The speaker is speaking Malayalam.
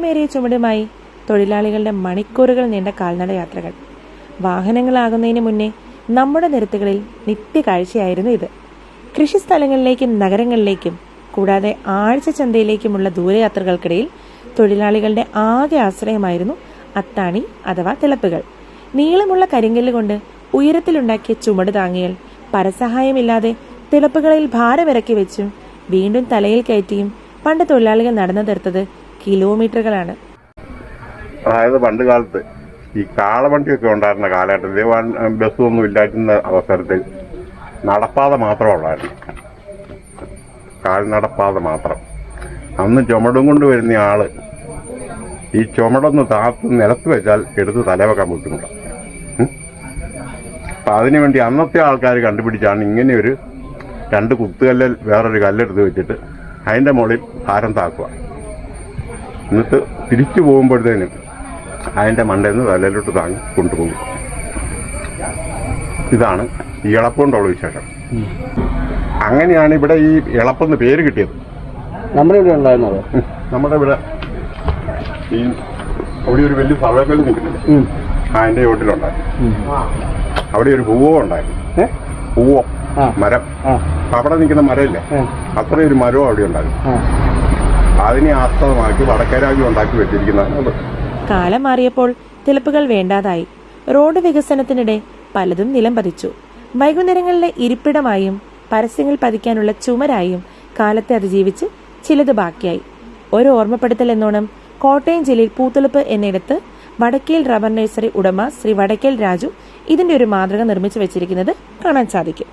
ഭാരമേറിയ ചുമടുമായി തൊഴിലാളികളുടെ മണിക്കൂറുകൾ നീണ്ട കാൽനട യാത്രകൾ വാഹനങ്ങളാകുന്നതിന് മുന്നേ നമ്മുടെ നിരത്തുകളിൽ നിത്യകാഴ്ചയായിരുന്നു ഇത്. കൃഷിസ്ഥലങ്ങളിലേക്കും നഗരങ്ങളിലേക്കും കൂടാതെ ആഴ്ച ചന്തയിലേക്കുമുള്ള ദൂരയാത്രകൾക്കിടയിൽ തൊഴിലാളികളുടെ ആകെ ആശ്രയമായിരുന്നു അത്താണി അഥവാ തിളപ്പുകൾ. നീളമുള്ള കരിങ്കല്ല് കൊണ്ട് ഉയരത്തിലുണ്ടാക്കിയ ചുമട് താങ്ങിയൽ പരസഹായമില്ലാതെ തിളപ്പുകളിൽ ഭാരമിറക്കി വെച്ചും വീണ്ടും തലയിൽ കയറ്റിയും പണ്ട് തൊഴിലാളികൾ നടന്നു തീർത്തത് കിലോമീറ്ററുകളാണ്. അതായത് പണ്ട് കാലത്ത് ഈ കാളവണ്ടിയൊക്കെ ഉണ്ടായിരുന്ന കാലഘട്ടത്തിൽ ബസ്സൊന്നും ഇല്ലായിരുന്ന അവസരത്തിൽ നടപ്പാത മാത്രം ഉള്ളായിരുന്നു. കാൽനടപ്പാത മാത്രം. അന്ന് ചുമടും കൊണ്ട് വരുന്ന ആൾ ഈ ചുമടൊന്ന് താത്ത് നിലത്ത് വെച്ചാൽ എടുത്ത് തലവെക്കാൻ ബുദ്ധിമുട്ടാണ്. അപ്പം അതിനുവേണ്ടി അന്നത്തെ ആൾക്കാർ കണ്ടുപിടിച്ചാണ് ഇങ്ങനെയൊരു രണ്ട് കുത്തുകല്ലിൽ വേറൊരു കല്ലെടുത്ത് വെച്ചിട്ട് അതിന്റെ മുകളിൽ ഭാരം താക്കുക. എന്നിട്ട് തിരിച്ചു പോകുമ്പോഴത്തേനും അതിന്റെ മണ്ടയിൽ നിന്ന് തലയിലോട്ട് താങ്ങി കൊണ്ടുപോകും. ഇതാണ് ഈ ഇളപ്പുകൊണ്ടുള്ള വിശേഷം. അങ്ങനെയാണ് ഇവിടെ ഈ ഇളപ്പെന്ന് പേര് കിട്ടിയത്. നമ്മുടെ ഇവിടെ ഉണ്ടായിരുന്നത്. നമ്മുടെ ഇവിടെ ഈ അവിടെ ഒരു വലിയ സർവേക്കൽ നിൽക്കുന്നില്ല ആ എന്റെ ചോട്ടിലുണ്ടായിരുന്നു അവിടെ ഒരു പൂവോ ഉണ്ടായിരുന്നു. പൂവോ. മരം. അവിടെ നിൽക്കുന്ന മരമില്ലേ. അത്രയൊരു മരവും അവിടെ ഉണ്ടായിരുന്നു. അതിനെ ആസ്പദമാക്കി വടക്കരാജ്യം ഉണ്ടാക്കി വെച്ചിരിക്കുന്നതാണ് കാലം മാറിയപ്പോൾ തിളപ്പുകൾ വേണ്ടാതായി. റോഡ് വികസനത്തിനിടെ പലതും നിലം പതിച്ചു. വൈകുന്നേരങ്ങളിലെ ഇരിപ്പിടമായും പരസ്യങ്ങൾ പതിക്കാനുള്ള ചുമരായും കാലത്തെ അതിജീവിച്ച് ചിലത് ബാക്കിയായി. ഒരു ഓർമ്മപ്പെടുത്തൽ എന്നോണം കോട്ടയം ജില്ലയിൽ പൂത്തുളുപ്പ് എന്നിടത്ത് വടക്കേൽ റബ്ബർ നഴ്സറി ഉടമ ശ്രീ വടക്കേൽ രാജു ഇതിന്റെ ഒരു മാതൃക നിർമ്മിച്ചു വെച്ചിരിക്കുന്നത് കാണാൻ സാധിക്കും.